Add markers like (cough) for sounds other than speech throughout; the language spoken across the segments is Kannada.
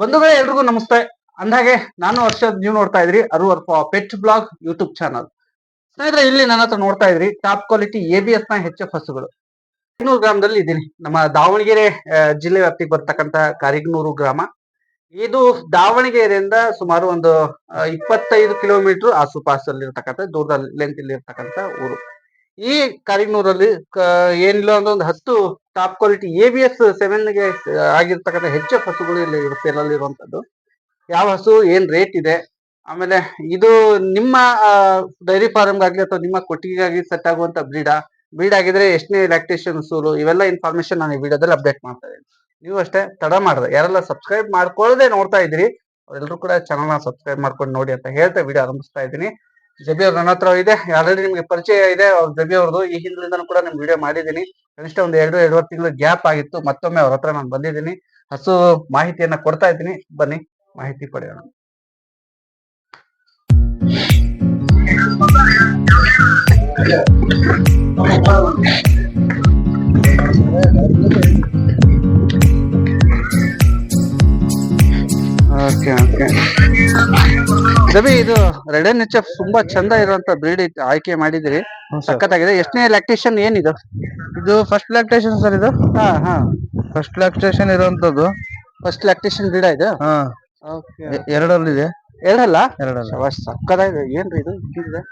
ಬಂಧುಗಳೇ, ಎಲ್ರಿಗೂ ನಮಸ್ತೆ. ಅಂದಾಗೆ ನಾನು ವರ್ಷದ ನೀವು ನೋಡ್ತಾ ಇದ್ರಿ ಅರುವರ್ಪ ಪೆಟ್ ಬ್ಲಾಗ್ ಯೂಟ್ಯೂಬ್ ಚಾನಲ್. ಸ್ನೇಹಿತರೆ, ಇಲ್ಲಿ ನನ್ನ ಹತ್ರ ನೋಡ್ತಾ ಇದ್ರಿ, ಟಾಪ್ ಕ್ವಾಲಿಟಿ ಎ ಬಿ ಎಸ್ನ ಹೆಚ್ ಎಫ್ ಹಸುಗಳು. ಕಾರಿಗ್ನೂರು ಗ್ರಾಮದಲ್ಲಿ ಇದ್ದೀನಿ. ನಮ್ಮ ದಾವಣಗೆರೆ ಜಿಲ್ಲೆ ವ್ಯಾಪ್ತಿಗೆ ಬರ್ತಕ್ಕಂತ ಕಾರಿಗ್ನೂರು ಗ್ರಾಮ. ಇದು ದಾವಣಗೆರೆಯಿಂದ ಸುಮಾರು ಒಂದು ಇಪ್ಪತ್ತೈದು ಕಿಲೋಮೀಟರ್ ಆಸುಪಾಸಲ್ಲಿ ಇರ್ತಕ್ಕಂಥ ದೂರದ ಲೆಂತ್ ಇಲ್ಲಿ ಇರ್ತಕ್ಕಂಥ ಊರು. ಈ ಕಾರಿಗ್ನೂರಲ್ಲಿ ಏನಿಲ್ಲ ಅಂದ್ರೆ ಒಂದು ಹತ್ತು top quality A B S ಸೆವೆನ್ಗೆ ಆಗಿರ್ತಕ್ಕಂಥ ಹೆಚ್ಚು ಹಸುಗಳು ಇಲ್ಲಿ ಸೇಲಲ್ಲಿ ಇರುವಂತದ್ದು ಯಾವ ಹಸು, ಏನ್ ರೇಟ್ ಇದೆ? ಆಮೇಲೆ ಇದು ನಿಮ್ಮ ಡೈರಿ ಫಾರ್ಮ್ಗಾಗ್ಲಿ ಅಥವಾ ನಿಮ್ಮ ಕೊಟ್ಟಿಗೆಗಾಗಿ ಸೆಟ್ ಆಗುವಂತ ಬ್ರೀಡ ಬ್ರೀಡ್ ಆಗಿದ್ರೆ ಎಷ್ಟನೇ ಲ್ಯಾಕ್ಟೇಷನ್ ಸೂರು? ಇವೆಲ್ಲ ಇನ್ಫಾರ್ಮೇಶನ್ ನಾನು ಈ ವಿಡಿಯೋದಲ್ಲಿ ಅಪ್ಡೇಟ್ ಮಾಡ್ತಾ ಇದ್ದೀನಿ. ನೀವು ಅಷ್ಟೇ ತಡ ಮಾಡಿದೆ. ಯಾರೆಲ್ಲ ಸಬ್ಸ್ಕ್ರೈಬ್ ಮಾಡ್ಕೊಳ್ಳದೆ ನೋಡ್ತಾ ಇದ್ದೀರಿ ಅವರೆಲ್ಲರೂ ಕೂಡ ಚಾನಲ್ನ ಸಬ್ಸ್ಕ್ರೈಬ್ ಮಾಡ್ಕೊಂಡು ನೋಡಿ ಅಂತ ಹೇಳ್ತಾ ವಿಡಿಯೋ ಆರಂಭಿಸ್ತಾ ಇದ್ದೀನಿ. ಜಬಿ ಅವ್ರ ನನ್ನ ಹತ್ರ ಇದೆ. ಆಲ್ರೆಡಿ ನಿಮ್ಗೆ ಪರಿಚಯ ಇದೆ. ಅವ್ರ ಜಬಿ ಅವ್ರದ್ದು ಈ ಹಿಂದಿನಿಂದನೂ ಕೂಡ ನಿಮ್ ವಿಡಿಯೋ ಮಾಡಿದ್ದೀನಿ ಕನಿಷ್ಠ ಒಂದು ಎರಡು ಎರಡುವರೆ ತಿಂಗಳು ಗ್ಯಾಪ್ ಆಗಿತ್ತು. ಮತ್ತೊಮ್ಮೆ ಅವ್ರ ಹತ್ರ ನಾನು ಬಂದಿದ್ದೀನಿ ಹಸು ಮಾಹಿತಿಯನ್ನ ಕೊಡ್ತಾ ಇದ್ದೀನಿ. ಬನ್ನಿ, ಮಾಹಿತಿ ಪಡೆಯೋಣ. ಓಕೆ ಓಕೆ ರವಿ ಇದು ರೆಡ್ ಎನ್ ಎಚ್ ಎಫ್ ತುಂಬಾ ಚಂದ ಇರುವಂತ ಬ್ರೀಡ್ ಆಯ್ಕೆ ಮಾಡಿದಿರಿ ಸಖತ್ತಾಗಿದೆ. ಎಷ್ಟನೇ ಲ್ಯಾಕ್ಟೇಷನ್ ಏನಿದು? ಇದು ಫಸ್ಟ್ ಲ್ಯಾಕ್ಟೇಷನ್ ಸರ್ ಇದು. ಹಾ ಹಾ. ಫಸ್ಟ್ ಲ್ಯಾಕ್ಟೇಷನ್ ಇರುವಂತದ್ದು. ಫಸ್ಟ್ ಲ್ಯಾಕ್ಟೇಷನ್ ಬ್ರೀಡ್ ಇದು? ಹಾ. ಓಕೆ ಎ- ಎರಡಲ್ಲಿದೆ ಎರಡಲ್ಲ? ಎರಡಲ್ಲ ಶಬಾಷ್ ಸಕ್ಕತ್ತಾಗಿದೆ ಏನ್ರಿ ಇದು? ಹಿಂಗಿದೆ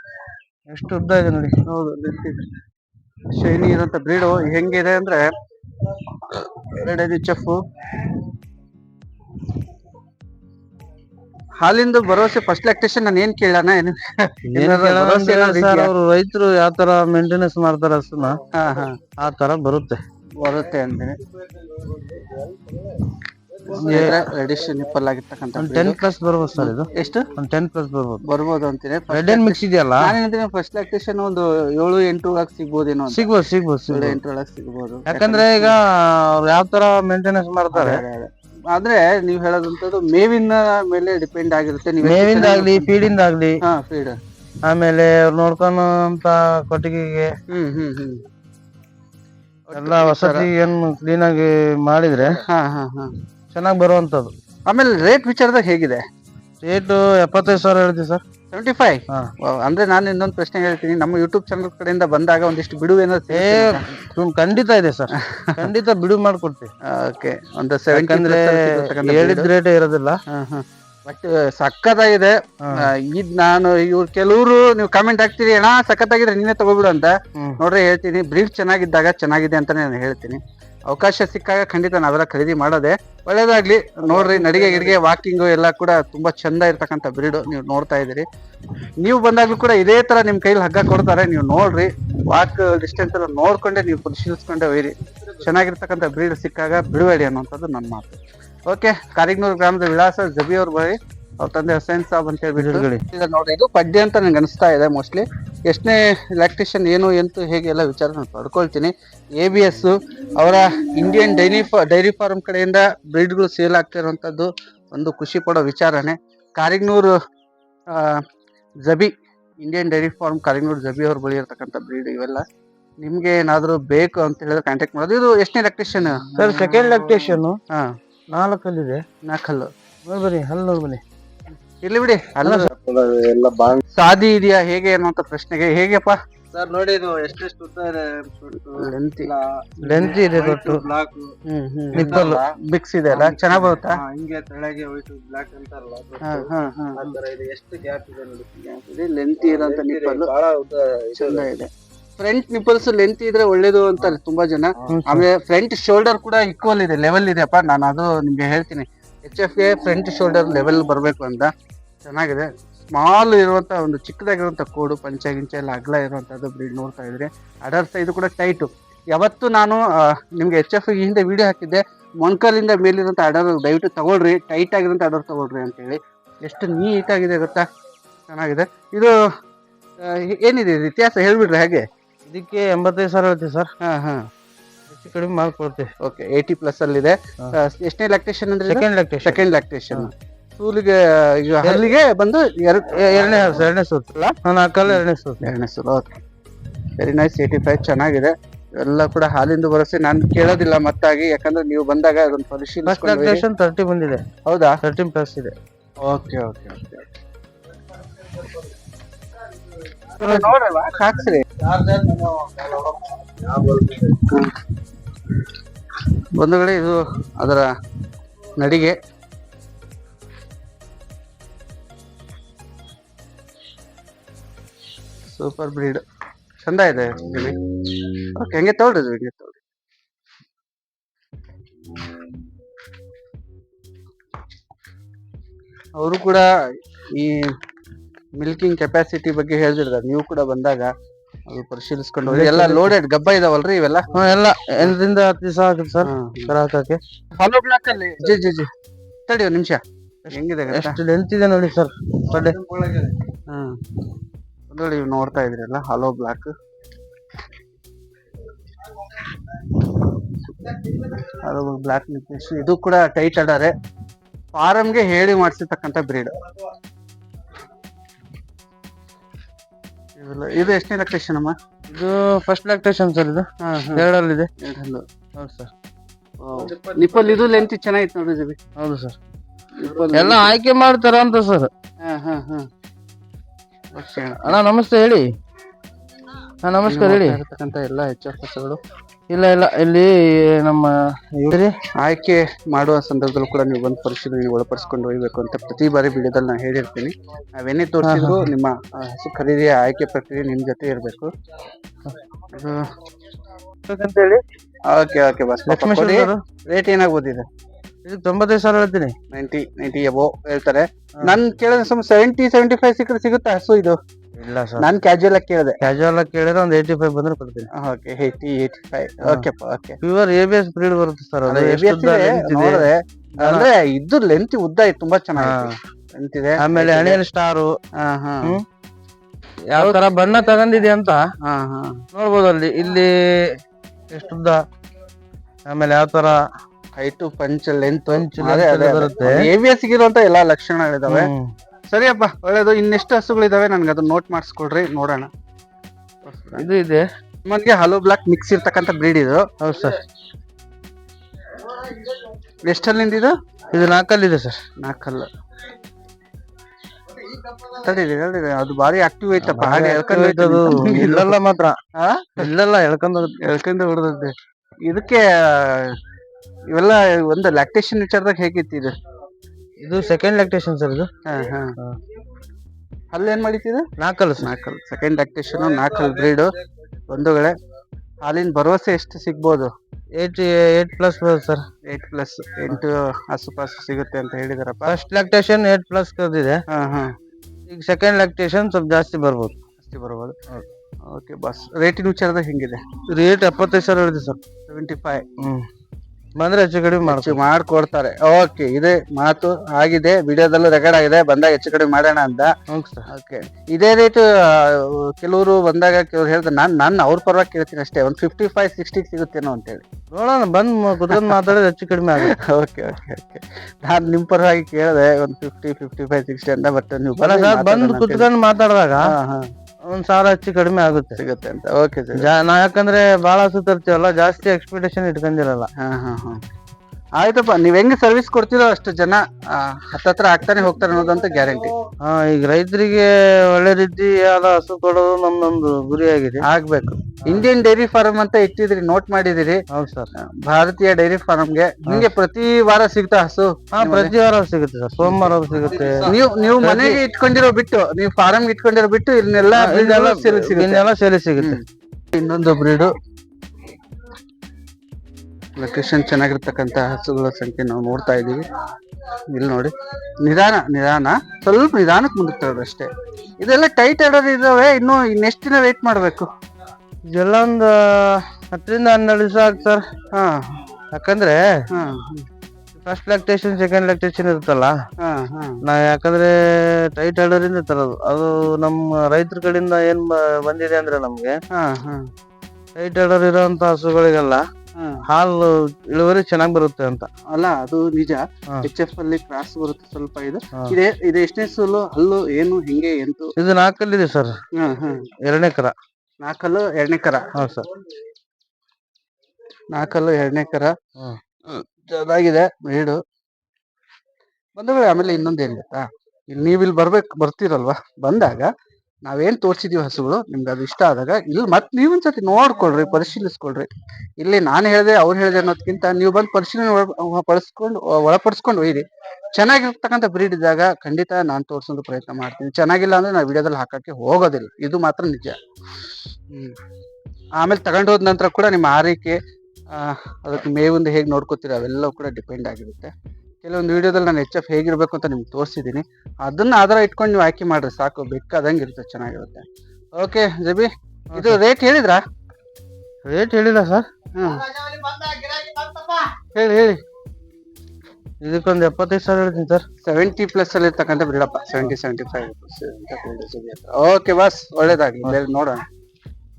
ಎಷ್ಟು ಉದ್ದ ಇದೆ ನೋಡಿ. ಹೌದು ಶೈನಿ ಇರುವಂತ ಬ್ರೀಡು ಹೆಂಗಿದೆ ಅಂದ್ರೆ ರೆಡ್ ಎನ್ ಹಾಲಿಂದು ಭರವಸೆ ಫಸ್ಟ್ ಲ್ಯಾಕ್ಟೇಷನ್ ನಾನು ಏನ್ ಕೇಳಣ? ಅವರು ರೈತರು ಯಾವ ತರ ಮೇಂಟೆನೆನ್ಸ್ ಮಾಡ್ತಾರ ಹಸುನ ಹಾ ಹಾ. ಆ ತರ ಬರುತ್ತೆ. ಬರುತ್ತೆ ಅಂದ್ರೆ. ರೆಡಿಶ್ ನಿಪ್ಪಲ್ ಆಗಿರ್ತಕ್ಕಂಥ ಒಂದ್ ಟೆನ್ ಪ್ಲಸ್ ಬರ್ಬೋದು ಸರ್ ಇದು. ಎಷ್ಟು? ಒಂದ್ ಟೆನ್ ಪ್ಲಸ್ ಬರ್ಬೋದು. ಬರ್ಬೋದು ಅಂತೀನಿ. ರೆಡ್ ಅಂಡ್ ಮಿಕ್ಸ್ ಇದೆಯಲ್ಲ? ನಾನು ಫಸ್ಟ್ ಲ್ಯಾಕ್ಟೇಷನ್ ಒಂದು ಏಳು ಎಂಟು ಒಳಗೆ ಸಿಗ್ಬೋದೇನೋ ಸಿಗ್ಬೋದು ಸಿಗ್ಬೋದು ಏಳು ಎಂಟು ಒಳಗೆ ಸಿಗ್ಬೋದು. ಯಾಕಂದ್ರೆ ಈಗ ಅವ್ರು ಯಾವ ತರ ಮೇಂಟೆನೆನ್ಸ್ ಮಾಡ್ತಾರೆ. ಆದ್ರೆ ನೀವ್ ಹೇಳೋದಂತದ್ದು ಮೇವಿನ ಮೇಲೆ ಡಿಪೆಂಡ್ ಆಗಿರುತ್ತೆ. ನೀವು ಮೇವಿಂದ ಆಗ್ಲಿ ಫೀಡಿಂದ ಆಗ್ಲಿ. ಹಾ ಫೀಡ್. ಆಮೇಲೆ ಅವ್ರು ನೋಡ್ಕೊಂತ ಕೊಟ್ಟಿಗೆಗೆ ಹ್ಮ್ ಹ್ಮ್ ಹ್ಮ್. ಎಲ್ಲ ವಸತಿ ಏನ್ ಕ್ಲೀನ್ ಆಗಿ ಮಾಡಿದ್ರೆ ಹಾ ಹಾ ಹಾ. ಚೆನ್ನಾಗಿ ಬರುವಂತದ್ದು ಆಮೇಲೆ ರೇಟ್ ವಿಚಾರದಾಗ ಹೇಗಿದೆ? ರೇಟು ಎಪ್ಪತ್ತೈದು ಸಾವಿರ ಹೇಳ್ತೀವಿ ಸರ್. ಸೆವೆಂಟಿ ಫೈವ್ ಹಾ ಅಂದ್ರೆ ನಾನು ಇನ್ನೊಂದು ಪ್ರಶ್ನೆ ಹೇಳ್ತೀನಿ. ನಮ್ಮ ಯೂಟ್ಯೂಬ್ ಚಾನಲ್ ಕಡೆಯಿಂದ ಬಂದಾಗ ಒಂದಿಷ್ಟು ಬಿಡುವು ಏನಾದ್ರು ಏ ಖಂಡಿತ ಇದೆ ಸರ್. ಖಂಡಿತ ಬಿಡು ಮಾಡ್ಕೊಡ್ತೀವಿ. (laughs) ಓಕೆ ಒಂದು ಸೆವೆಂಟಿ ಯಾಕಂದ್ರೆ ಹೇಳಿದ ರೇಟ್ ಇರೋದಿಲ್ಲ. ಬಟ್ ಸಕ್ಕತ್ತಾಗಿದೆ ಹಾ. ಆ, ಇದ್ ನಾನು ಇವ್ರು ಕೆಲವರು ನೀವು ಕಾಮೆಂಟ್ ಹಾಕ್ತೀರಿ ಅಣ್ಣ ಸಖತ್ತಾಗಿದ್ರೆ ನೀನೇ ತಗೋಬಿಡು ಅಂತ. ಹ್ಮ್. ನೋಡ್ರಿ ಹೇಳ್ತೀನಿ. ಬ್ರೀಡ್ ಚೆನ್ನಾಗಿದ್ದಾಗ ಚೆನ್ನಾಗಿದೆ ಅಂತಾನೆ ನಾನು ಹೇಳ್ತೀನಿ. ಅವಕಾಶ ಸಿಕ್ಕಾಗ ಖಂಡಿತ ನಾವೆಲ್ಲ ಖರೀದಿ ಮಾಡೋದೆ ಒಳ್ಳೇದಾಗ್ಲಿ. ನೋಡ್ರಿ ನಡಿಗೆ ಗಿಡಿಗೆ ವಾಕಿಂಗು ಎಲ್ಲ ಕೂಡ ತುಂಬಾ ಚಂದ ಇರ್ತಕ್ಕಂಥ ಬ್ರೀಡು ನೀವು ನೋಡ್ತಾ ಇದ್ದೀರಿ. ನೀವು ಬಂದಾಗ್ಲೂ ಕೂಡ ಇದೇ ತರ ನಿಮ್ ಕೈಲಿ ಹಗ್ಗ ಕೊಡ್ತಾರೆ ನೀವು ನೋಡ್ರಿ. ವಾಕ್ ಡಿಸ್ಟೆನ್ಸ್ ಎಲ್ಲ ನೋಡ್ಕೊಂಡೆ ನೀವು ಪರಿಶೀಲಿಸ್ಕೊಂಡೆ ಒಯ್ರಿ ಚೆನ್ನಾಗಿರ್ತಕ್ಕಂಥ ಬ್ರೀಡ್ ಸಿಕ್ಕಾಗ ಬಿಡಬೇಡಿ ಅನ್ನುವಂಥದ್ದು ನನ್ನ ಮಾತು. ಓಕೆ ಕಾರಿಗ್ನೂರು ಗ್ರಾಮದ ವಿಳಾಸ ಜಬಿ ಅವ್ರ ಬಳಿ. ಅವ್ರ ತಂದೆ ಹುಸೇನ್ ಸಾಬ್ ಅಂತ ಹೇಳಿ ಬಿಡುಗಡೆ. ಈಗ ನೋಡ್ರಿ ಇದು ಪಡ್ಡೆ ಅಂತ ನಂಗೆ ಅನಿಸ್ತಾ ಇದೆ ಮೋಸ್ಟ್ಲಿ ಎಷ್ಟನೇ ಲ್ಯಾಕ್ಟೇಷನ್ ಏನು ಎಂತು ಹೇಗೆ ಎಲ್ಲ ವಿಚಾರ ನಾನು ಪಡ್ಕೊಳ್ತೀನಿ. ಎ ಬಿ ಎಸ್ ಅವರ ಇಂಡಿಯನ್ ಡೈರಿ ಡೈರಿ ಫಾರ್ಮ್ ಕಡೆಯಿಂದ ಬ್ರೀಡ್ಗಳು ಸೇಲ್ ಆಗ್ತಾ ಇರುವಂಥದ್ದು ಒಂದು ಖುಷಿ ಪಡೋ ವಿಚಾರನೇ. ಕಾರಿಗ್ನೂರು ಜಬಿ ಇಂಡಿಯನ್ ಡೈರಿ ಫಾರ್ಮ್ ಕಾರಿಗ್ನೂರು ಜಬಿ ಅವ್ರ ಬಳಿ ಇರ್ತಕ್ಕಂಥ ಬ್ರೀಡ್ ಇವೆಲ್ಲ. ನಿಮ್ಗೆ ಏನಾದರೂ ಬೇಕು ಅಂತ ಹೇಳಿದ್ರೆ ಕಾಂಟ್ಯಾಕ್ಟ್ ಮಾಡೋದು. ಇದು ಎಷ್ಟನೇ ಲ್ಯಾಕ್ಟೇಷನ್ ಸರ್ ಸೆಕೆಂಡ್ ಲ್ಯಾಕ್ಟೇಷನ್ ಹಾ. ನಾಲ್ಕಲ್ಲಿದೆ. ನಾಲ್ಕಲ್ಲು. ನೋಡಿ ಬನ್ನಿ ಹಲ್ಲು ನೋಡಿ ಬನ್ನಿ. ಇಲ್ಲಿ ಬಿಡಿ ಅಲ್ಲ. ಎಲ್ಲ ಬಾಂಗ್ ಸಾದಿ ಇದೆಯಾ ಹೇಗೆ ಅನ್ನುವಂತ ಪ್ರಶ್ನೆಗೆ ಹೇಗೆಪ್ಪ? ಸರ್ ನೋಡಿ ಇದು ಎಷ್ಟೆಷ್ಟು ಉದ್ದ ಇದೆ ಲೆಂತಿ ಲೆಂತ್ ಇದೆ ದೊಡ್ಡ. ಬ್ಲಾಕ್ ನಿಪ್ಪಲ್ ಬಿಕ್ಸ್ ಇದೆ ಅಲ್ಲ ಚೆನ್ನಾಗ್ ಬರುತ್ತಾ? ಹಿಂಗೆ ತೆಳಗೆ ವೈಟ್ ಬ್ಲಾಕ್ ಅಂತಾರಲ್ಲ ಹಾ ಹಾ ಹಾ ಆ ತರ ಇದೆ. ಎಷ್ಟು ಗ್ಯಾಪ್ ಇದೆ ನೋಡಿ. ಇದೆ ಲೆಂತಿ ಇರೋಂತ ನಿಪ್ಪಲ್ ಬಹಳ ಉದ್ದ ಚಂದ ಇದೆ. ಫ್ರಂಟ್ ನಿಪ್ಪಲ್ಸ್ ಲೆಂತ್ ಇದ್ರೆ ಒಳ್ಳೇದು ಅಂತಾರೆ ತುಂಬಾ ಜನ. ಆಮೇಲೆ ಫ್ರಂಟ್ ಶೋಲ್ಡರ್ ಕೂಡ ಈಕ್ವಲ್ ಇದೆ ಲೆವೆಲ್ ಇದೆಪ್ಪ ನಾನು ಅದು ನಿಮ್ಗೆ ಹೇಳ್ತೀನಿ. H F A front shoulder level ಬರಬೇಕು ಅಂತ ಚೆನ್ನಾಗಿದೆ. ಸ್ಮಾಲ್ ಇರುವಂಥ ಒಂದು ಚಿಕ್ಕದಾಗಿರುವಂಥ ಕೋಡು ಪಂಚೆ ಗಿಂಚೆ ಎಲ್ಲ ಅಗಲ ಇರುವಂಥದ್ದು ಬ್ರೀಡ್ ನೋಡ್ತಾ ಇದ್ರಿ ಅಡರ್ ಇದು ಕೂಡ ಟೈಟು ಯಾವತ್ತು ನಾನು ನಿಮಗೆ ಎಚ್ ಎಫ್ ಹಿಂದೆ ವಿಡಿಯೋ ಹಾಕಿದ್ದೆ ಮೊಣಕಾಲಿಂದ ಮೇಲಿರುವಂಥ ಅಡರ್ ದಯವಿಟ್ಟು ತಗೊಳ್ರಿ ಟೈಟ್ ಆಗಿರುವಂಥ ಅಡರ್ ತಗೊಳ್ರಿ ಅಂತೇಳಿ. ಎಷ್ಟು ನೀಟ್ ಆಗಿದೆ ಗೊತ್ತಾ? ಚೆನ್ನಾಗಿದೆ. ಇದು ಏನಿದೆ ಇದು ಇತಿಹಾಸ ಹೇಳ್ಬಿಡ್ರಿ ಹಾಗೆ? ಇದಕ್ಕೆ ಎಂಬತ್ತೈದು ಸಾವಿರ ಹೇಳ್ತೀವಿ ಸರ್. ಹಾಂ ಹಾ. ಹೆಚ್ಚು ಕಡಿಮೆ ಮಾಡ್ಕೊಡ್ತೀವಿ ಓಕೆ ಏಯ್ಟಿ ಪ್ಲಸ್ ಅಲ್ಲಿ ಇದೆ. ಎಷ್ಟನೇ ಲ್ಯಾಕ್ಟೇಷನ್ ಅಂದ್ರೆ ಸೆಕೆಂಡ್ ಲ್ಯಾಕ್ಟೇಷನ್ ಸೆಕೆಂಡ್ ಲ್ಯಾಕ್ಟೇಷನ್ ಸೂಲಿಗೆ ಈಗ ಹಲ್ಲಿಗೆ ಬಂದು ಎರಡು ಎರಡನೇ ಎರಡನೇ ಸೂತ್ ನಾನು ಹಾಕಲ್ಲ ಎರಡನೇ ಸೂತ್ರ ಎರಡನೇ ಸೂತ್ರ okay very nice eighty five ಚೆನ್ನಾಗಿದೆ. ಎಲ್ಲ ಕೂಡ ಹಾಲಿಂದು ಭರವಸೆ ನಾನು ಕೇಳೋದಿಲ್ಲ ಮತ್ತಾಗಿ ಯಾಕಂದ್ರೆ ನೀವು ಬಂದಾಗ ಅದನ್ನ. ಲ್ಯಾಕ್ಟೇಷನ್ ತರ್ಟಿ ಬಂದಿದೆ. ಹೌದಾ? ತರ್ಟೀನ್ ಪ್ಲಸ್ ಇದೆ. ಓಕೆ ಓಕೆ ಓಕೆ ನೋಡಲ್ಲ ಹಾಕ್ಸ್ರಿ. ಬಂಧುಗಳೇ ಇದು ಅದರ ನಡಿಗೆ. ಸೂಪರ್ ಬ್ರೀಡ್ ಚಂದ ಇದೆ ಓಕೆ ಹೆಂಗೆ ಇದು ಹಂಗೆ ತಗೊಳ್ರಿ? ಅವರು ಕೂಡ ಈ ಮಿಲ್ಕಿಂಗ್ ಕೆಪಾಸಿಟಿ ಬಗ್ಗೆ ಹೇಳ್ತಿರ್ತಾರೆ. ನೀವು ಕೂಡ ಬಂದಾಗ ಅದು ಪರಿಶೀಲಿಸ್ಕೊಂಡು ಹೋಗಿ. ಎಲ್ಲ ಲೋಡೆಡ್ ಗಬ್ಬ ಇದಾವಲ್ರಿ ಇವೆಲ್ಲ? ಎಲ್ಲ. ಎಂಟರಿಂದ ಹತ್ತು ದಿವಸ ಆಗುತ್ತೆ ಸರ್. ಕರ ಹಾಕಕ್ಕೆ ಫಾಲೋ ಬ್ಲಾಕ್ ಅಲ್ಲಿ? ಜಿ ಜಿ ಜಿ. ತಡಿ ಒಂದ್ ನಿಮಿಷ. ಹೆಂಗಿದೆ? ಎಷ್ಟು ಲೆಂತ್ ಇದೆ ನೋಡಿ ಸರ್. ಪಡ್ಡೆ ಹ್ಮ್. ನೋಡಿ ಇವ್ ನೋಡ್ತಾ ಇದ್ರಲ್ಲ ಹಲೋ ಬ್ಲಾಕ್ ಹಲೋ ಬ್ಲಾಕ್ ಇದು ಕೂಡ ಟೈಟ್ ಅಡಾರೆ ಫಾರಮ್ಗೆ ಹೇಳಿ ಮಾಡಿಸಿರ್ತಕ್ಕಂಥ ಬ್ರೀಡ್ ಇದು ಎಷ್ಟನೇ ಲೊಕೇಶನ್ ಅಮ್ಮ? ಇದು ಫಸ್ಟ್ ಲ್ಯಾಕ್ಟೇಷನ್ ಸರ್ ಇದು. ಹಾ ಎರಡಲ್ಲಿದೆ ಎರಡಲ್ಲೂ. ಹೌದು ಸರ್ ನಿಪ್ಪಲ್ ಇದು ಲೆಂತ್ ಚೆನ್ನಾಗಿತ್ತು ನೋಡಿ ಜಿ ಹೌದು ಸರ್ ಎಲ್ಲ ಆಯ್ಕೆ ಮಾಡ್ತಾರ ಅಂತ ಸರ್ ಹಾ ಹಾ ಹಾ. ಅಣ್ಣ ನಮಸ್ತೆ ಹೇಳಿ. ಹಾ ನಮಸ್ಕಾರ ಹೇಳಿ. ಇರ್ತಕ್ಕಂಥ ಎಲ್ಲ ಹೆಚ್ಚು ಎಫ್ ಎಸ್ಗಳು ಇಲ್ಲ ಇಲ್ಲ ಇಲ್ಲಿ ನಮ್ಮ ಇವ್ರಿ ಆಯ್ಕೆ ಮಾಡುವ ಸಂದರ್ಭದಲ್ಲೂ ಕೂಡ ನೀವು ಬಂದು ಪರಿಶೀಲನೆ ಒಳಪಡಿಸಿಕೊಂಡು ಹೋಗ್ಬೇಕು ಅಂತ ಪ್ರತಿ ಬಾರಿ ವಿಡಿಯೋದಲ್ಲಿ ನಾನು ಹೇಳಿರ್ತೀನಿ. ನಾವೇನೇ ತೋರಿಸಿದ್ರು ನಿಮ್ಮ ಆ, ಹಸು ಖರೀದಿಯ ಆಯ್ಕೆ ಪ್ರಕ್ರಿಯೆ ನಿಮ್ ಜೊತೆ ಇರಬೇಕು. ಅಂತ ಹೇಳಿ ಓಕೆ ಓಕೆ ಬಸ್ ಲಕ್ಷ್ಮೇಶ್ವರ ಸರ್ ರೇಟ್ ಏನಾಗ್ಬೋದು ಇದು ಇದಕ್ಕೆ ತೊಂಬತ್ತೈದು ಸಾವಿರ ಹೇಳ್ತೀನಿ. ನೈಂಟಿ ನೈಂಟಿ ಎಬೋ ಹೇಳ್ತಾರೆ. ನನ್ ಕೇಳಿದ್ರೆ ಸುಮ್ ಸೆವೆಂಟಿ ಸೆವೆಂಟಿ ಫೈವ್ ಸಿಕ್ಕರೆ ಸಿಗುತ್ತಾ ಹಸು ಇದು? ಇಲ್ಲ ಸರ್. ನಾನು ಕ್ಯಾಜುಯಲ್ ಆಗಿ ಕೇಳಿದೆ. ಕ್ಯಾಜುವಲ್ ಆಗಿ ಕೇಳಿದ್ರೆ ಒಂದು ಏಯ್ಟಿ ಫೈವ್ ಬಂದ್ರೆ ಕೊಡ್ತೀನಿ. Okay eighty eighty five okay okay pure A B S breed ಬರುತ್ತೆ ಸರ್ ಅದು. ಎಷ್ಟು ಉದ್ದ length ಇದೆ. ನೋಡಿದ್ರೆ ಅಂದ್ರೆ ಇದು ಲೆಂತ್ ಉದ್ದ ಐತೆ, ತುಂಬಾ ಚೆನ್ನಾಗಿದೆ ಲೆಂತ್ ಇದೆ ಆಮೇಲೆ ಹಣಿಯಲ್ ಸ್ಟಾರು ಹಾ ಹಾ. ಹ್ಮ್. ಯಾವ ತರ ಬಣ್ಣ ತಗೊಂಡಿದೆ ಅಂತ? ಹಾ ಹಾ. ನೋಡ್ಬೋದು ಅಲ್ಲಿ. ಇಲ್ಲಿ ಎಷ್ಟು ಉದ್ದ? ಆಮೇಲೆ ಯಾವ ತರ? Height punch length punch length ಎಲ್ಲ ಬರುತ್ತೆ. ಎ ಬಿ ಎಸ್ ಇರುವಂತ ಎಲ್ಲಾ ಲಕ್ಷಣಗಳಿದಾವೆ. ಹ್ಮ್. ಸರಿಯಪ್ಪ ಒಳ್ಳೇದು. ಇನ್ನೆಷ್ಟು ಹಸುಗಳಿದಾವೆ ನನ್ಗೆ ಅದನ್ನ ನೋಟ್ ಮಾಡಿಸ್ಕೊಡ್ರಿ ನೋಡೋಣ. ಇದು ಇದೆ. ನಮಗೆ ಹಲೋ ಬ್ಲಾಕ್ ಮಿಕ್ಸ್ ಇರ್ತಕ್ಕಂಥ ಬ್ರೀಡ್ ಇದು. ಹೌದು ಸರ್. ಎಷ್ಟಲ್ಲಿಂದ ಇದು? ಇದು ನಾಲ್ಕಲ್ಲಿದೆ ಸರ್. ನಾಲ್ಕಲ್ಲ. ತಡೀರಿ ತಡೀರಿ. ಅದು ಬಾರಿ ಆಕ್ಟಿವ್ ಐತಪ್ಪ. ಹಾಗೆ ಎಳ್ಕೊಂಡು ಇಲ್ಲೆಲ್ಲ ಮಾತ್ರ. ಇಲ್ಲಲ್ಲ ಎಳ್ಕೊಂಡು. ಎಳ್ಕೊಂಡು ಹೊಡೆದದ್ದೆ. ಇದಕ್ಕೆ ಇವೆಲ್ಲ ಒಂದು ಲ್ಯಾಕ್ಟೇಷನ್ ವಿಚಾರದಾಗ ಹೇಗಿತ್ತು ಇದು? ಇದು ಸೆಕೆಂಡ್ ಲ್ಯಾಕ್ಟೇಷನ್ ಸರ್ ಇದು. ಹಾ ಹಾ. ಅಲ್ಲೇನ್ ಮಾಡಿತ್ತು ನಾಲ್ಕಲ್ಲ ಸರ್ ನಾಲ್ಕಲ್ ಸೆಕೆಂಡ್ ಲ್ಯಾಕ್ಟೇಷನ್ ನಾಲ್ಕಲ್ ಬ್ರೀಡು ಒಂದುಗಳೇ ಹಾಲಿನ ಭರವಸೆ ಎಷ್ಟು ಸಿಗ್ಬೋದು? Eight eight plus sir eight plus ಎಂಟು ಆಸುಪಾಸು ಸಿಗುತ್ತೆ ಅಂತ ಹೇಳಿದಾರಪ್ಪ. ಫಸ್ಟ್ ಲ್ಯಾಕ್ಟೇಷನ್ ಏಟ್ ಪ್ಲಸ್ ಕರೆದಿದೆ ಹಾಂ ಹಾಂ. ಈಗ ಸೆಕೆಂಡ್ ಲ್ಯಾಕ್ಟೇಷನ್ ಸ್ವಲ್ಪ ಜಾಸ್ತಿ ಬರ್ಬೋದು. ಜಾಸ್ತಿ ಬರ್ಬೋದು. ಓಕೆ ಬಸ್ ರೇಟಿನ ವಿಚಾರದಾಗ ಹೆಂಗಿದೆ? ರೇಟ್ ಎಪ್ಪತ್ತೈದು ಸಾವಿರ ಹೇಳಿದೆ ಸರ್ ಸೆವೆಂಟಿ ಫೈವ್ ಹ್ಮ್. ಬಂದ್ರೆ ಹೆಚ್ಚು ಕಡಿಮೆ ಮಾಡ್ತೀವಿ ಹೆಚ್ಚು ಮಾಡ್ಕೊಡ್ತಾರೆ. ಓಕೆ ಇದೆ ಮಾತು ಆಗಿದೆ ವಿಡಿಯೋದಲ್ಲೂ ರೆಕಾರ್ಡ್ ಆಗಿದೆ ಬಂದಾಗ ಹೆಚ್ಚು ಕಡಿಮೆ ಮಾಡೋಣ ಅಂತ. ಓಕೆ ಇದೇ ರೀತಿ ಕೆಲವರು ಬಂದಾಗ ಕೆಲವ್ರು ಹೇಳ್ತಾರೆ ನಾನು ನಾನು ಅವ್ರ ಪರವಾಗಿ ಕೇಳ್ತೀನಿ ಅಷ್ಟೇ ಒಂದು ಫಿಫ್ಟಿ ಫೈವ್ ಸಿಕ್ಸ್ಟಿಗೆ ಸಿಗುತ್ತೇನೋ ಅಂತೇಳಿ. ನೋಡೋಣ ಬಂದು ಕುತ್ಕೊಂಡು ಮಾತಾಡಿದ್ರೆ ಹೆಚ್ಚು ಕಡಿಮೆ ಆಗುತ್ತೆ. ಓಕೆ ಓಕೆ ಓಕೆ ನಾನು ನಿಮ್ಮ ಪರವಾಗಿ ಕೇಳಿದೆ ಒಂದು ಫಿಫ್ಟಿ ಫಿಫ್ಟಿ ಫೈವ್ ಸಿಕ್ಸ್ಟಿ ಅಂತ ಬರ್ತೇನೆ ನೀವು ಬಂದು ಕುತ್ಕೊಂಡು. ಮಾತಾಡಿದಾಗ ಒಂದ್ ಸಾವಿರ ಹೆಚ್ಚು ಕಡಿಮೆ ಆಗುತ್ತೆ. ಸಿಗುತ್ತೆ ಅಂತ. Okay sir. ಜಾ- ನಾ ಯಾಕಂದ್ರೆ ಬಹಳ ಸುತ್ತಿರ್ತೀವಲ್ಲ ತರ್ತೀವಲ್ಲ ಜಾಸ್ತಿ ಎಕ್ಸ್ಪೆಕ್ಟೇಷನ್ ಇಟ್ಕೊಂಡಿರಲ್ಲ. ಹಾ ಹಾ ಹಾ. ಆಯ್ತಪ್ಪ ನೀವ್ ಹೆಂಗ್ ಸರ್ವಿಸ್ ಕೊಡ್ತೀರೋ ಅಷ್ಟು ಜನ ಆ, ಹತ್ತತ್ರ ಆಗ್ತಾನೆ ಹೋಗ್ತಾರೆ ಅನ್ನೋದಂತ ಗ್ಯಾರಂಟಿ ಹಾ ಈಗ ರೈತರಿಗೆ ಒಳ್ಳೆ ರೀತಿಯಾದ ಹಸು ಕೊಡೋದು ನಮ್ದೊಂದು ಗುರಿಯಾಗಿದೆ. ಆಗ್ಬೇಕು. ಇಂಡಿಯನ್ ಡೈರಿ ಫಾರ್ಮ್ ಅಂತ ಇಟ್ಟಿದ್ರಿ ನೋಟ್ ಮಾಡಿದಿರಿ. ಹೌದು ಸರ್. ಭಾರತೀಯ ಡೈರಿ ಫಾರ್ಮ್ಗೆ ನಿಮ್ಗೆ ಪ್ರತಿ ವಾರ ಸಿಗ್ತಾ ಹಸು? ಹಾ ಪ್ರತಿ ವಾರ ಸಿಗುತ್ತೆ ಸರ್ ಸೋಮವಾರ ಸಿಗುತ್ತೆ. ನೀವು ನೀವು ಮನೆಗೆ ಇಟ್ಕೊಂಡಿರೋ ಬಿಟ್ಟು ನೀವು ಫಾರ್ಮ್ ಇಟ್ಕೊಂಡಿರೋ ಬಿಟ್ಟು ಇದನ್ನೆಲ್ಲ ಸಿಗುತ್ತೆ. ಇನ್ನೆಲ್ಲ ಸೇರಿ ಸಿಗುತ್ತೆ. ಇನ್ನೊಂದು ಬ್ರೀಡು ಲೊಕೇಶನ್ ಚೆನ್ನಾಗಿರ್ತಕ್ಕಂಥ ಹಸುಗಳ ಸಂಖ್ಯೆ ನಾವು ನೋಡ್ತಾ ಇದೀವಿ ಇಲ್ಲಿ ನೋಡಿ ನಿಧಾನ ನಿಧಾನ ಸ್ವಲ್ಪ ನಿಧಾನಕ್ಕೆ ಮುಂದಕ್ಕೆ ಅಷ್ಟೇ. ಇದೆಲ್ಲ ಟೈಟ್ ಆರ್ಡರ್ ಇದಾವೆ ಇನ್ನು ನೆಕ್ಸ್ಟ್ ದಿನ ವೇಟ್ ಮಾಡಬೇಕು? ಇದೆಲ್ಲ ಒಂದು ಹತ್ತರಿಂದ ಹನ್ನೆರಡು ದಿವಸ ಆಗುತ್ತೆ ಸರ್. ಹಾಂ. ಯಾಕಂದ್ರೆ ಹಾಂ. ಫಸ್ಟ್ ಲ್ಯಾಕ್ಟೇಷನ್ ಸೆಕೆಂಡ್ ಲ್ಯಾಕ್ಟೇಷನ್ ಇರುತ್ತಲ್ಲ? ಹಾಂ ಹಾಂ. ನಾ ಯಾಕಂದ್ರೆ ಟೈಟ್ ಆಡೋರಿಂದ ತರೋದು. ಅದು ನಮ್ಮ ರೈತರ ಕಡೆಯಿಂದ ಏನು ಬಂದಿದೆ ಅಂದ್ರೆ ನಮಗೆ ಹಾಂ ಹಾಂ. ಟೈಟ್ ಆರ್ಡರ್ ಇರೋಂತ ಹಸುಗಳಿಗೆಲ್ಲ. ಹಾಲು ಇಳುವರಿ ಚೆನ್ನಾಗ್ ಬರುತ್ತೆ ಅಂತ. ಅಲ್ಲ ಅದು ನಿಜ. ಎಚ್ ಎಫ್ ಅಲ್ಲಿ ಕ್ರಾಸ್ ಬರುತ್ತೆ ಸ್ವಲ್ಪ ಇದು. ಇದೇ ಇದೆ ಎಷ್ಟನೇ ಸೋಲು ಹಲ್ಲು ಏನು ಹಿಂಗೆ ಎಂತು ಇದು ನಾಲ್ಕಲ್ಲಿದೆ ಸರ್. ಎರಡನೇ ಕರ. ನಾಲ್ಕಲ್ಲು ಎರಡನೇ ಕರ. ಹೌದು ಸರ್. ನಾಲ್ಕಲ್ಲು ಎರಡನೇ ಕರ. ಚೆನ್ನಾಗಿದೆ ಮೇಡು ಬಂಧುಗಳೇ ಆಮೇಲೆ ಇನ್ನೊಂದೇನ್ ಏನ್ ಗೊತ್ತಾ? ಇಲ್ಲಿ ನೀವು ಇಲ್ಲಿ ಬರ್ಬೇಕು ಬರ್ತೀರಲ್ವಾ? ಬಂದಾಗ ನಾವೇನ್ ತೋರಿಸಿದೀವಿ ಹಸುಗಳು ನಿಮ್ಗೆ ಅದು ಇಷ್ಟ ಆದಾಗ ಇಲ್ಲಿ ಮತ್ ನೀವೊಂದ್ಸತಿ ನೋಡ್ಕೊಳ್ರಿ ಪರಿಶೀಲಿಸ್ಕೊಳ್ರಿ. ಇಲ್ಲಿ ನಾನು ಹೇಳಿದೆ ಅವ್ರು ಹೇಳಿದೆ ಅನ್ನೋದ್ಕಿಂತ ನೀವು ಬಂದು ಪರಿಶೀಲನೆ ಪಡಿಸ್ಕೊಂಡು ಒಳಪಡಿಸ್ಕೊಂಡು ಒಯ್ಯಿರಿ ಚೆನ್ನಾಗಿರ್ತಕ್ಕಂಥ ಬ್ರೀಡ್ ಇದ್ದಾಗ ಖಂಡಿತ ನಾನು ತೋರಿಸೋದು ಪ್ರಯತ್ನ ಮಾಡ್ತೀನಿ. ಚೆನ್ನಾಗಿಲ್ಲ ಅಂದ್ರೆ ನಾವು ವಿಡಿಯೋದಲ್ಲಿ ಹಾಕಕ್ಕೆ ಹೋಗೋದಿಲ್ಲ. ಇದು ಮಾತ್ರ ನಿಜ. ಹ್ಮ್. ಆಮೇಲೆ ತಗೊಂಡು ಹೋದ ನಂತರ ಕೂಡ ನಿಮ್ಮ ಆರೈಕೆ ಅದಕ್ಕೆ ಮೇವಿಂದ ಹೇಗೆ ನೋಡ್ಕೋತೀರ ಅವೆಲ್ಲವೂ ಕೂಡ ಡಿಪೆಂಡ್ ಆಗಿರುತ್ತೆ. ಕೆಲವೊಂದು ವಿಡಿಯೋದಲ್ಲಿ ನಾನು ಎಚ್ ಎಫ್ ಹೇಗಿರಬೇಕು ಅಂತ ನಿಮ್ಗೆ ತೋರಿಸಿದ್ದೀನಿ. ಅದನ್ನ ಆಧಾರ ಇಟ್ಕೊಂಡು ನೀವು ಆಯ್ಕೆ ಮಾಡ್ರಿ ಸಾಕು ಬೇಕಾದಂಗೆ ಇರುತ್ತೆ ಚೆನ್ನಾಗಿರುತ್ತೆ. ಓಕೆ ಜಬಿ ಇದು ರೇಟ್ ಹೇಳಿದ್ರಾ? ರೇಟ್ ಹೇಳಿಲ್ಲ ಸರ್ ಹ್ಮ್. ಹೇಳಿ ಹೇಳಿ. ಇದಕ್ಕೊಂದು ಎಪ್ಪತ್ತೈದು ಸಾವಿರ ಹೇಳ್ತೀನಿ ಸರ್ ಸೆವೆಂಟಿ ಪ್ಲಸ್ ಅಲ್ಲಿ ಇರ್ತಕ್ಕಂಥ ಬಿಡಪ್ಪ. Seventy seventy five okay boss ಒಳ್ಳೇದಾಗಲಿ. ನೋಡೋಣ.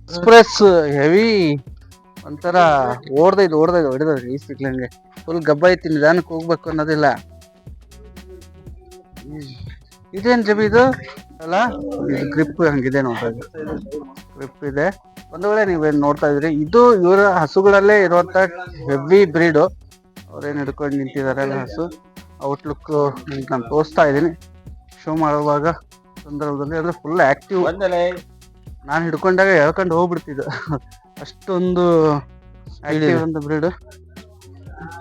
ಎಕ್ಸ್ಪ್ರೆಸ್ ಹೆವಿ ಒಂಥರ ಓಡ್ದೈದು ಓಡ್ದೈದು ಹೊಡೆದ್ರಿ ಈ ಸಿಗ್ಲಂಗೆ ಫುಲ್ ಗಬ್ಬ ಐತಿ ನಿಧಾನಕ್ಕೆ ಹೋಗ್ಬೇಕು ಅನ್ನೋದಿಲ್ಲ. ಇದೇನು ಜಬಿ ಇದು? ಅಲ್ಲ ಇದು ಗ್ರಿಪ್ ಹಂಗಿದೆ ನೋಡ್ರಿ ಗ್ರಿಪ್ ಇದೆ. ಒಂದು ವೇಳೆ ನೀವೇನು ನೋಡ್ತಾ ಇದ್ರಿ ಇದು ಇವರ ಹಸುಗಳಲ್ಲೇ ಇರುವಂತ ಹೆವಿ ಬ್ರೀಡು ಅವ್ರೇನು ಹಿಡ್ಕೊಂಡು ನಿಂತಿದ್ದಾರೆ ಹಸು. ಔಟ್ಲುಕ್ ನಾನು ತೋರಿಸ್ತಾ ಇದ್ದೀನಿ. ಶೋ ಮಾಡುವಾಗ ಸಂದರ್ಭದಲ್ಲಿ ಅಂದ್ರೆ ಫುಲ್ ಆಕ್ಟಿವ್ ನಾನು ಹಿಡ್ಕೊಂಡಾಗ ಹೇಳ್ಕೊಂಡು ಹೋಗ್ಬಿಡ್ತಿದ್ದು. ಅಷ್ಟೊಂದು ಆಕ್ಟಿವ್ ಒಂದು ಬ್ರೀಡ್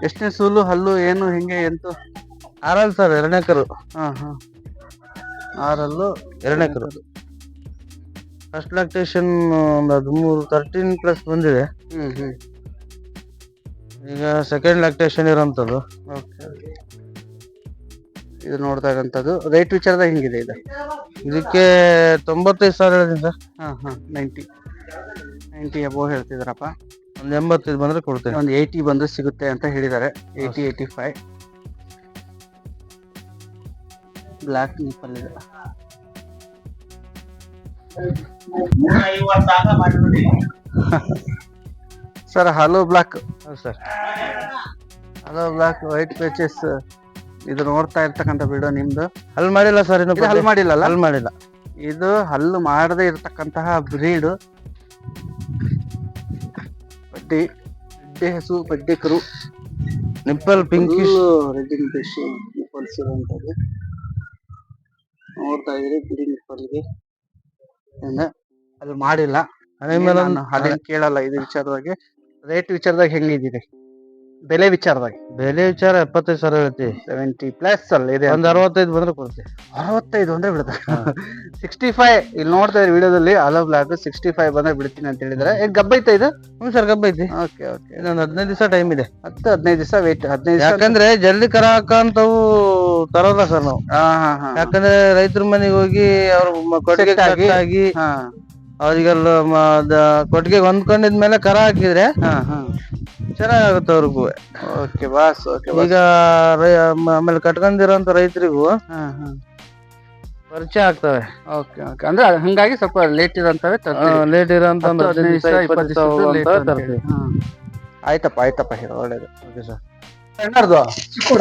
ಎಷ್ಟನೇ ಸೂಲು ಹಲ್ಲು ಏನು ಹಿಂಗೆ ಎಂತು. ಆರಲ್ಲ ಸರ್ ಎರಡನೇ ಕರು. ಹಾಂ ಹಾ. ಆರಲ್ಲು ಎರಡನೇ ಕರು. ಫಸ್ಟ್ ಲ್ಯಾಕ್ಟೇಷನ್ ಒಂದು ಹದಿಮೂರು ತರ್ಟೀನ್ ಪ್ಲಸ್ ಬಂದಿದೆ. ಹ್ಞೂ ಹ್ಞೂ ಈಗ ಸೆಕೆಂಡ್ ಲ್ಯಾಕ್ಟೇಷನ್ ಇರೋಂಥದ್ದು. ಓಕೆ ಇದು ನೋಡ್ತಕ್ಕಂಥದ್ದು ರೈಟ್ ರೇಟ್ ವಿಚಾರದಾಗ ಹೆಂಗಿದೆ ಇದು? ಇದಕ್ಕೆ ತೊಂಬತ್ತೈದು ಸಾವಿರ ಹೇಳಿದ್ದೀನಿ ಸರ್. ಹಾಂ ಹಾಂ. ನೈಂಟಿ ನೈಂಟಿ ಅಬೋ ಹೇಳ್ತಿದಾರಪ್ಪ. ಒಂದು ಎಂಬತ್ತೈದು ಬಂದ್ರೆ ಕೊಡ್ತೇನೆ. ಒಂದು ಏಯ್ಟಿ ಬಂದ್ರೆ ಸಿಗುತ್ತೆ ಅಂತ ಹೇಳಿದ್ದಾರೆ. Eighty eighty five black nipple ಇದೆ. Sir hello black sir hello black white patches ಇದು ನೋಡ್ತಾ ಇರ್ತಕ್ಕಂಥ ವಿಡಿಯೋ ನಿಮ್ದು. ಹಲ್ ಮಾಡಿಲ್ಲ ಸರ್ ಹಲ್ ಮಾಡಿಲ್ಲ ಹಲ್ ಮಾಡಿಲ್ಲ. ಇದು ಹಲ್ಲು ಮಾಡದೇ ಇರತಕ್ಕಂತಹ ಬ್ರೀಡ್ ಬಡ್ಡಿ ಬಡ್ಡಿ ಹಸು ಪಡ್ಡೆ ಕರು. Nipple pinkish reddish nipples ಇರುವಂಥದ್ದು. ನೋಡ್ತಾ ಇದ್ರೆ ಬಿಡಿ ನಿಪ್ಪಲ್ಗೆ ಅಲ್ಲಿ ಮಾಡಿಲ್ಲ. ಅದೇ ಮೇಲೆ ನಾನು ಹಾಲಿನ ಕೇಳಲ್ಲ ಇದು ವಿಚಾರದಾಗೆ ರೇಟ್ ವಿಚಾರದಾಗ ಹೆಂಗಿದ್ದೀರಿ? ಬೆಲೆ ವಿಚಾರದಾಗ. ಬೆಲೆ ವಿಚಾರ ಎಪ್ಪತ್ತೈದು ಸಾವಿರ ಹೇಳ್ತಿ. ಸೆವೆಂಟಿ ಪ್ಲಸ್ ಅಲ್ಲ ಇದೆ ಒಂದು ಅರವತ್ತೈದು ಬಂದ್ರೆ ಕೊಡ್ತಿ. ಅರವತ್ತೈದು ಅಂದ್ರೆ ಬಿಡುತ್ತೆ ಸಿಕ್ಸ್ಟಿ ಫೈವ್ ಇಲ್ಲಿ ನೋಡ್ತಾ ಇದ್ರಿ ವಿಡಿಯೋದಲ್ಲಿ ಅಲೋ ಬ್ಲಾಕ್ ಸಿಕ್ಸ್ಟಿ ಫೈವ್ ಬಂದ್ರೆ ಬಿಡ್ತೀನಿ ಅಂತ ಹೇಳಿದ್ರೆ ಏನ್ ಗಬ್ಬೈತಾ ಇದು? ಹ್ಞೂ ಸರ್ ಗಬ್ಬ ಐತಿ. ಓಕೆ ಓಕೆ ಇನ್ನೊಂದು ಹದಿನೈದು ದಿವಸ ಟೈಮ್ ಇದೆ. ಹತ್ತು ಹದಿನೈದು ದಿವಸ ವೇಟ್ ಹದಿನೈದು ಯಾಕಂದ್ರೆ ಜಲ್ದಿ ಕರ ಹಾಕಂತವು ತರೋಲ್ಲ ಸರ್ ನಾವು. ಹಾ ಹಾ ಹಾ. ಯಾಕಂದ್ರೆ ರೈತರ ಮನೆಗೆ ಹೋಗಿ ಅವ್ರ ಮ- ಕೊಟ್ಟಿಗೆ Set ಆಗಿ. ಹಾ. ಅವ್ರಿಗೆಲ್ಲ ಮ- ದ- ಕೊಟ್ಟಿಗೆ ಹೊಂದ್ಕೊಂಡಿದ್ಮೇಲೆ ಕರ ಹಾಕಿದ್ರೆ ಹಾ ಹಾ. ಚೆನ್ನಾಗುತ್ತೆ ಅವ್ರಿಗೂ. ಓಕೆ ಬಾಸ್ ಓಕೆ ಈಗ ರೈ- ಮ- ಆಮೇಲೆ ಕಟ್ಕೊಂಡಿರೋ ರೈತರಿಗೂ ಹಾ ಹಾ. ಪರಿಚಯ ಆಗ್ತವೆ. ಓಕೆ ಓಕೆ ಅಂದ್ರೆ ಹಂಗಾಗಿ ಸ್ವಲ್ಪ ಲೇಟ್ ಇರೋಂತವೇ ಲೇಟ್ ಒಂದು ಹತ್ತು ಹದಿನೈದು ದಿವಸ ಇಪ್ಪತ್ತು ದಿವಸ ಅಂತ ತರ್ತೀವಿ. ಆಯ್ತಪ್ಪ ಆಯ್ತಪ್ಪ. ಹೀರೋ ಒಳ್ಳೇದು. ಓಕೆ ಸರ್ ಸಣ್ಣರ್ದು ಚಿಕ್ಕುಡ.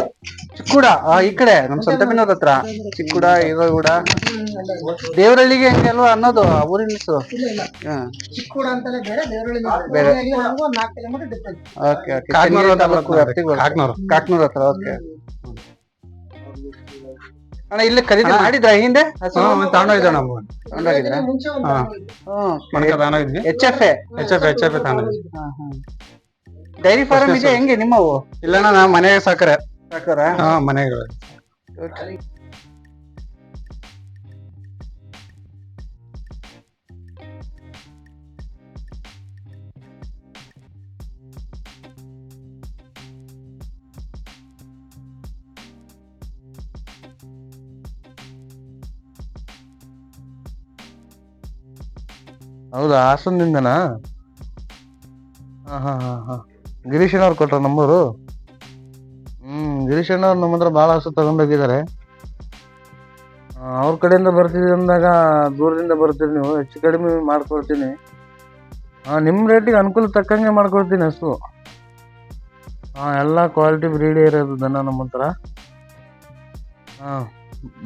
ಚಿಕ್ಕೂಡ? ಆ, ಈ ಕಡೆ ನಮ್ ಸಂತಪಿನೋದ್ ಹತ್ರ. ಚಿಕ್ಕುಡ ಇರೋಗೂಡ ದೇವರಳ್ಳಿಗೆ ಹೆಂಗೆ ಅಲ್ವಾ ಅನ್ನೋದು ಊರಿನ ಹೆಸರು? ಚಿಕ್ಕೂಡ ಅಂತಲೇ ಬೇರೆ ದೇವರಳ್ಳಿ ಬೇರೆ. ನಮಗೂ ಒಂದು ನಾಲ್ಕು kilometre difference okay okay. Kaknur taluk ವ್ಯಾಪ್ತಿಗೆ ಬರುತ್ತೆ. ಕಾಕ್ನೂರ್. ಹತ್ರ ಓಕೆ. ಅಣ್ಣ ಇಲ್ಲಿ ಖರೀದಿ ಮಾಡಿದ್ರ? ಹಿಂದೆ? ತಗೊಂಡೋಗಿದ್ದೆ ನಾವು. ತಗೊಂಡೋಗಿದ್ರಾ? H F A H F H F ತಗೊಂಡಿದ್ವಿ dairy farm ಇದೆ ಹೆಂಗೆ ನಿಮ್ಮವು? ಇಲ್ಲಣ್ಣ ನಾ ಮನೆಗೆ ಸಾಕರೆ. ಸಾಕಾರ? ಹಾ ಮನೆಗಳು ಹೌದಾ ಹಾಸನದಿಂದನಾ? ಹಾ ಹಾ ಹಾ ಹಾ. ಗಿರೀಶ್ ಅವ್ರು ಕೊಟ್ರ ನಂಬರು ಹ್ಮ್ ಗಿರೀಶ್ ಅವ್ರು ನಮ್ಮ ಹತ್ರ ಭಾಳ ಹಸು ತಗೊಂಡೋಗಿದ್ದಾರೆ ಅವ್ರ ಕಡೆಯಿಂದ ಬರ್ತೀವಿ ಅಂದಾಗ ದೂರದಿಂದ ಬರ್ತೀರಿ ನೀವು ಹೆಚ್ಚು ಕಡಿಮೆ ಮಾಡ್ಕೊಡ್ತೀನಿ. ಹಾಂ ನಿಮ್ಮ ರೇಟಿಗೆ ಅನುಕೂಲ ತಕ್ಕಂಗೆ ಮಾಡ್ಕೊಡ್ತೀನಿ ಹಸು. ಹಾಂ ಎಲ್ಲ ಕ್ವಾಲಿಟಿ ಬ್ರೀಡೇ ಇರೋದು ದನ ನಮ್ಮ ಹತ್ರ. ಹಾಂ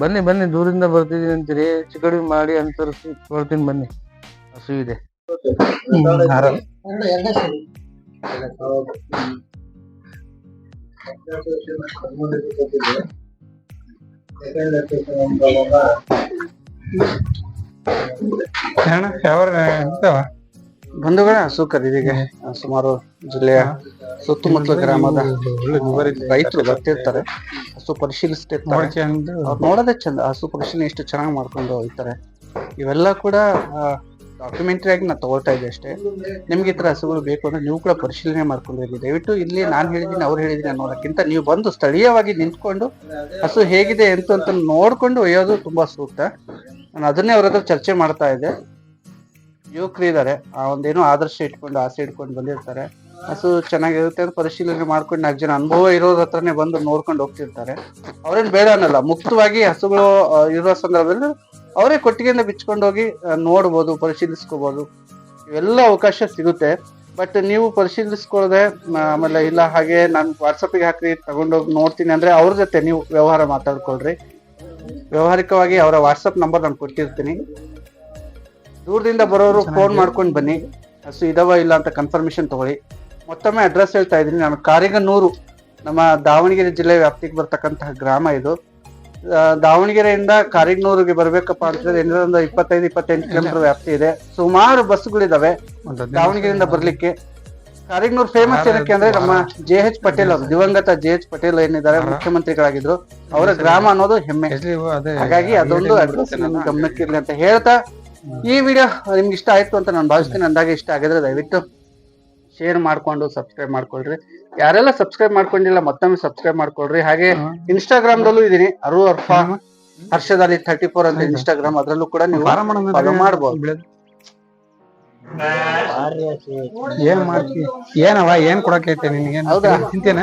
ಬನ್ನಿ ಬನ್ನಿ ದೂರದಿಂದ ಬರ್ತಿದ್ದೀನಿ ಅಂತೀರಿ ಹೆಚ್ಚು ಕಡಿಮೆ ಮಾಡಿ ಅನುಸರಿಸಿ ಕೊಡ್ತೀನಿ ಬನ್ನಿ. ಹಸು ಇದೆ. ಅಣ್ಣ ಯಾವ ಇರ್ತಾವ ಬಂಧುಗಳ ಹಸು ಖರೀದಿಗೆ ಆ, ಸುಮಾರು ಜಿಲ್ಲೆಯ ಸುತ್ತಮುತ್ತಲ ಗ್ರಾಮದ ರೈತರು ಬರ್ತಿರ್ತಾರೆ ಹಸು ಪರಿಶೀಲಿಸ್ತಿರ್ತಾರೆ ನೋಡೋದೇ ಚಂದ ಹಸು ಪರಿಶೀಲನೆ ಎಷ್ಟು ಚೆನ್ನಾಗಿ ಮಾಡ್ಕೊಂಡು ಹೋಗ್ತಾರೆ ಇವೆಲ್ಲ ಕೂಡ ಡಾಕ್ಯುಮೆಂಟರಿ ಆಗಿ ನಾನು ತಗೊಳ್ತಾ ಇದ್ದೆ ಅಷ್ಟೇ. ನಿಮ್ಗೆ ಈ ಥರ ಹಸುಗಳು ಬೇಕು ಅಂದ್ರೆ ನೀವು ಕೂಡ ಪರಿಶೀಲನೆ ಮಾಡ್ಕೊಂಡು ಹೋಗಿ ದಯವಿಟ್ಟು ಇಲ್ಲಿ ನಾನು ಹೇಳಿದ್ದೀನಿ, ಅವ್ರು ಹೇಳಿದ್ದೀನಿ ಅನ್ನೋದಕ್ಕಿಂತ ನೀವು ಬಂದು ಸ್ಥಳೀಯವಾಗಿ ನಿಂತ್ಕೊಂಡು ಹಸು ಹೇಗಿದೆ ಅಂತ ಅಂತ ನೋಡ್ಕೊಂಡು ಒಯ್ಯೋದು ತುಂಬಾ ಸೂಕ್ತ. ನಾನು ಅದನ್ನೇ ಅವ್ರ ಹತ್ರ ಚರ್ಚೆ ಮಾಡ್ತಾ ಇದ್ದೆ. ಯುವಕರು ಇದ್ದಾರೆ ಆ ಒಂದೇನೋ ಆದರ್ಶ ಇಟ್ಕೊಂಡು, ಆಸೆ ಇಟ್ಕೊಂಡು ಬಂದಿರ್ತಾರೆ. ಹಸು ಚೆನ್ನಾಗಿರುತ್ತೆ ಅಂತ ಪರಿಶೀಲನೆ ಮಾಡ್ಕೊಂಡು ನಾಲ್ಕು ಜನ. ಅನುಭವ ಇರೋದ್ರ ಹತ್ರನೇ ಬಂದು ನೋಡ್ಕೊಂಡು ಹೋಗ್ತಿರ್ತಾರೆ. ಅವ್ರೇನು ಬೇಡ ಅನ್ನಲ್ಲ. ಮುಕ್ತವಾಗಿ ಹಸುಗಳು ಇರೋ ಸಂದರ್ಭದಲ್ಲಿ ಅವರೇ ಕೊಟ್ಟಿಗೆಯಿಂದ ಬಿಚ್ಕೊಂಡು ಹೋಗಿ ಆ, ನೋಡ್ಬೋದು ಪರಿಶೀಲಿಸ್ಕೋಬೋದು. ಇವೆಲ್ಲ ಅವಕಾಶ ಸಿಗುತ್ತೆ. ಬಟ್ ನೀವು ಪರಿಶೀಲಿಸ್ಕೊಳ್ಳದೆ ಆಮೇಲೆ ಇಲ್ಲ ಹಾಗೆ ನಾನು ವಾಟ್ಸಪ್ಗೆ ಹಾಕಿ ತಗೊಂಡೋಗಿ ನೋಡ್ತೀನಿ ಅಂದ್ರೆ ಅವ್ರ ಜೊತೆ ನೀವು ವ್ಯವಹಾರ ಮಾತಾಡ್ಕೊಳ್ರಿ. ವ್ಯವಹಾರಿಕವಾಗಿ ಅವರ ವಾಟ್ಸಪ್ ನಂಬರ್ ನಾನು ಕೊಟ್ಟಿರ್ತೀನಿ. ದೂರದಿಂದ ಬರೋರು ಫೋನ್ ಮಾಡ್ಕೊಂಡು ಬನ್ನಿ. ಹಸು ಇದಾವ ಇಲ್ಲ ಅಂತ ಕನ್ಫರ್ಮೇಶನ್ ತಗೊಳ್ಳಿ. ಮತ್ತೊಮ್ಮೆ ಅಡ್ರೆಸ್ ಹೇಳ್ತಾ ಇದ್ದೀನಿ. ನಾನು ಕಾರಿಗನೂರು ನಮ್ಮ ದಾವಣಗೆರೆ ಜಿಲ್ಲೆ ವ್ಯಾಪ್ತಿಗೆ ಬರ್ತಕ್ಕಂತಹ ಗ್ರಾಮ ಇದು. ದಾವಣಗೆರೆಯಿಂದ ಕಾರಿಗನೂರಿಗೆ ಬರ್ಬೇಕಪ್ಪ ಅಂತಂದ್ರೆ ಒಂದು ಇಪ್ಪತ್ತೈದು ಇಪ್ಪತ್ತೆಂಟು ಕಿಲೋಮೀಟರ್ ವ್ಯಾಪ್ತಿ ಇದೆ. ಸುಮಾರು ಬಸ್ಗಳಿದಾವೆ ದಾವಣಗೆರೆಯಿಂದ ಬರ್ಲಿಕ್ಕೆ. ಕಾರಿಗ್ನೂರ್ ಫೇಮಸ್ ಏನಕ್ಕೆ ಅಂದ್ರೆ ನಮ್ಮ ಜೆ ಎಚ್ ಪಟೇಲ್ ಅವರು ದಿವಂಗತ ಜೆ ಎಚ್ ಪಟೇಲ್ ಏನಿದ್ದಾರೆ ಮುಖ್ಯಮಂತ್ರಿಗಳಾಗಿದ್ರು. ಅವರ ಗ್ರಾಮ ಅನ್ನೋದು ಹೆಮ್ಮೆ. ಹಾಗಾಗಿ ಅದೊಂದು ಅಡ್ರೆಸ್ ನನ್ನ ಗಮನಕ್ಕಿರ್ಲಿ ಅಂತ ಹೇಳ್ತಾ ಈ ವಿಡಿಯೋ ನಿಮ್ಗೆ ಇಷ್ಟ ಆಯ್ತು ಅಂತ ನಾನು ಭಾವಿಸ್ತೀನಿ. ಅಂದಾಗ ಇಷ್ಟ ಆಗಿದ್ರೆ ದಯವಿಟ್ಟು ಶೇರ್ ಮಾಡ್ಕೊಂಡು ಸಬ್ಸ್ಕ್ರೈಬ್ ಮಾಡ್ಕೊಳ್ರಿ. ಯಾರೆಲ್ಲ ಸಬ್ಸ್ಕ್ರೈಬ್ ಮಾಡ್ಕೊಂಡಿಲ್ಲ ಮತ್ತೊಮ್ಮೆ ಸಬ್ಸ್ಕ್ರೈಬ್ ಮಾಡ್ಕೊಳ್ರಿ. ಹಾಗೆ ಇನ್ಸ್ಟಾಗ್ರಾಮ್ ದಲ್ಲೂ ಇದೀನಿ. ಅರು ಅರ್ಫಾ ಹರ್ಷದಲ್ಲಿ ಥರ್ಟಿ ಫೋರ್ ಅಂತ ಇನ್ಸ್ಟಾಗ್ರಾಮ್ ಅದ್ರಲ್ಲೂ ಕೂಡ ನೀವು follow ಮಾಡ್ಬೋದು. ಏನ್ ಮಾಡ್ತಿ? ಏನವ ಏನ್ ಕೊಡಕೈತೆ ನಿನ್ಗೆ? ಹೌದಾ? ತಿಂತೇನ?